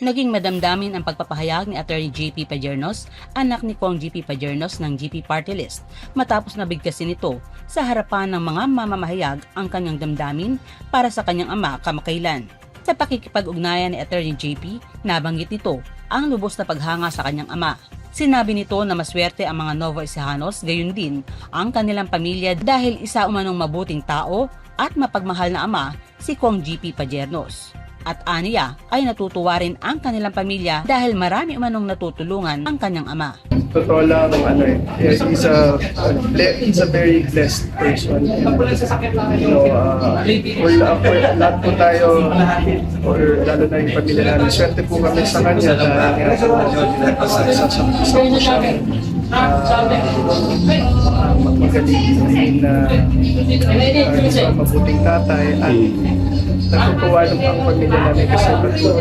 Naging madamdamin ang pagpapahayag ni Attorney JP Pajernos, anak ni Kong JP Pajernos ng GP Party List, matapos nabigkasin nito sa harapan ng mga mamamahayag ang kanyang damdamin para sa kanyang ama kamakailan. Sa pakikipag-ugnayan ni Attorney JP, nabanggit nito ang lubos na paghanga sa kanyang ama. Sinabi nito na maswerte ang mga Novo Ecijanos, gayon din ang kanilang pamilya dahil isa umanong mabuting tao at mapagmahal na ama si Kong GP Pajernos. At aniya ay natutuwa rin ang kanilang pamilya dahil marami umanong natutulungan ang kanyang ama. totoo lang, ano eh, he's a, he's a very blessed person. And, you know, uh, we're, uh, we're, lahat po tayo, or lalo na yung pamilya namin, swerte po kami sa kanya dahil nga po, ano, sa isa sa magaling na, uh, mabuting tatay, at natutuwa ng ang pamilya namin kasi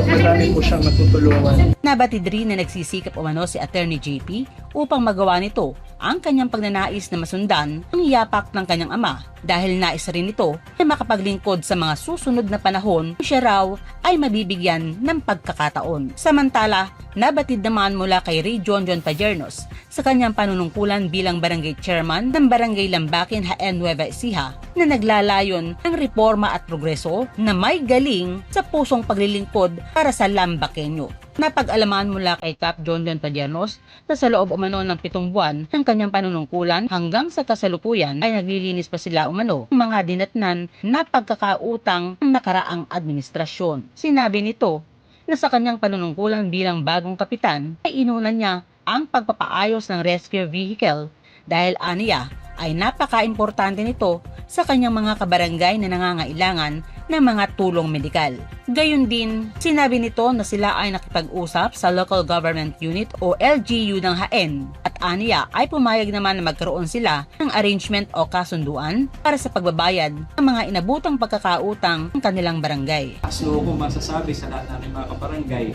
madami po siyang natutulungan. Nabatid rin na nagsisikap umano si Attorney JP upang magawa nito ang kanyang pagnanais na masundan ang yapak ng kanyang ama dahil nais rin ito na makapaglingkod sa mga susunod na panahon kung siya raw ay mabibigyan ng pagkakataon. Samantala, nabatid naman mula kay Ray John John Pajernos sa kanyang panunungkulan bilang barangay chairman ng Barangay Lambakin Haen Nueva Ecija na naglalayon ng reforma at progreso na may galing sa pusong paglilingkod para sa Lambakenyo. Napag-alaman mula kay Cap John John Pajernos na sa loob umano ng pitong buwan ng kanyang panunungkulan hanggang sa kasalukuyan ay naglilinis pa sila umano ng mga dinatnan na pagkakautang ng nakaraang administrasyon. Sinabi nito na sa kanyang panunungkulan bilang bagong kapitan ay inunan niya ang pagpapaayos ng rescue vehicle dahil aniya ay napaka-importante nito sa kanyang mga kabarangay na nangangailangan ng mga tulong medikal. Gayun din, sinabi nito na sila ay nakipag-usap sa Local Government Unit o LGU ng Haen at aniya ay pumayag naman na magkaroon sila ng arrangement o kasunduan para sa pagbabayad ng mga inabutang pagkakautang ng kanilang barangay. So kung masasabi sa lahat natin mga kabarangay,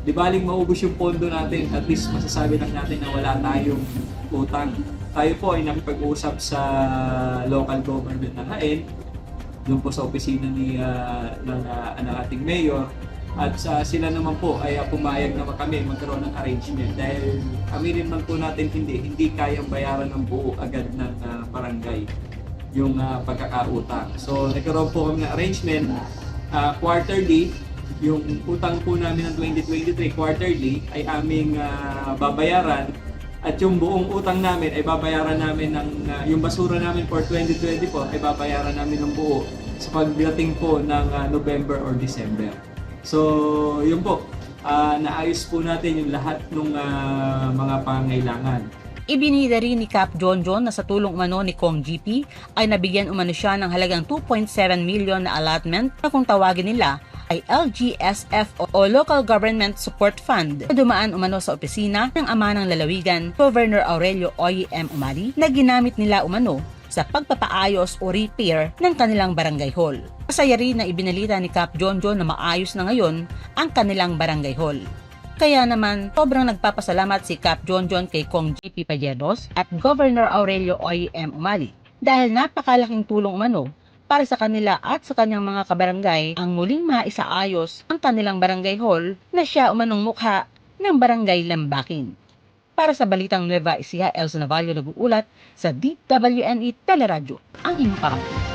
di baling maubos yung pondo natin, at least masasabi lang natin na wala tayong utang. Tayo po ay nakipag-usap sa local government ng Haen, doon po sa opisina ni ah, ng, ah, ng ating mayor, at sa sila naman po ay ah, pumayag naman kami magkaroon ng arrangement dahil kami rin man po natin hindi hindi kayang bayaran ng buo agad ng ah, barangay yung ah, pagkakautang. So nagkaroon po kami ng arrangement ah, quarterly yung utang po namin ng 2023 quarterly ay aming ah, babayaran at yung buong utang namin ay babayaran namin ng ah, yung basura namin for 2024 ay babayaran namin ng buo sa pagdating po ng ah, November or December. So, yun po. Ah, naayos po natin yung lahat ng mga pangailangan. Ibinida rin ni Cap John John na sa tulong umano ni Kong GP ay nabigyan umano siya ng halagang 2.7 million na allotment na kung tawagin nila ay LGSF o Local Government Support Fund na dumaan umano sa opisina ng ama ng lalawigan, Governor Aurelio Oy M. Umali na ginamit nila umano sa pagpapaayos o repair ng kanilang barangay hall. Masaya rin na ibinalita ni Cap John John na maayos na ngayon ang kanilang barangay hall. Kaya naman, sobrang nagpapasalamat si Cap John John kay Kong GP Pajeros at Governor Aurelio Oy M. Umali dahil napakalaking tulong umano para sa kanila at sa kanyang mga kabarangay ang muling maisaayos ang kanilang barangay hall na siya umanong mukha ng barangay Lambakin. Para sa Balitang Nueva Ecija, Elsa Navallo nag-uulat sa DWNE Teleradyo, ang inyong kapatid.